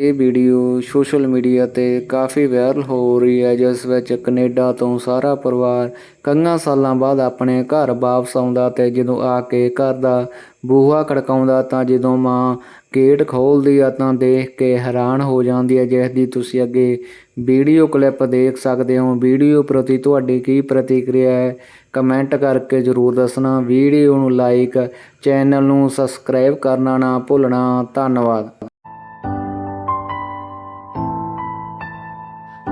ਇਹ video social media ਤੇ ਕਾਫੀ viral ਹੋ ਰਹੀ ਹੈ, ਜਿਸ ਵਿੱਚ ਕੈਨੇਡਾ ਤੋਂ ਸਾਰਾ ਪਰਿਵਾਰ ਕਈਆਂ ਸਾਲਾਂ ਬਾਅਦ ਆਪਣੇ ਘਰ ਵਾਪਸ ਆਉਂਦਾ ਤੇ ਜਦੋਂ ਆ ਕੇ ਘਰ ਦਾ ਬੂਹਾ ਖੜਕਾਉਂਦਾ ਤਾਂ ਜਦੋਂ ਮਾਂ ਗੇਟ ਖੋਲਦੀ ਆ ਤਾਂ ਦੇਖ ਕੇ ਹੈਰਾਨ ਹੋ ਜਾਂਦੀ ਹੈ, ਜਿਸ ਦੀ ਤੁਸੀਂ ਅੱਗੇ ਵੀਡੀਓ ਕਲਿੱਪ ਦੇਖ ਸਕਦੇ ਹੋ। ਵੀਡੀਓ ਪ੍ਰਤੀ ਤੁਹਾਡੀ ਕੀ ਪ੍ਰਤੀਕਿਰਿਆ ਹੈ? ਕਮੈਂਟ ਕਰਕੇ ਜ਼ਰੂਰ ਦੱਸਣਾ। ਵੀਡੀਓ ਨੂੰ ਲਾਈਕ, ਚੈਨਲ ਨੂੰ ਸਬਸਕ੍ਰਾਈਬ ਕਰਨਾ ਨਾ ਭੁੱਲਣਾ। ਧੰਨਵਾਦ।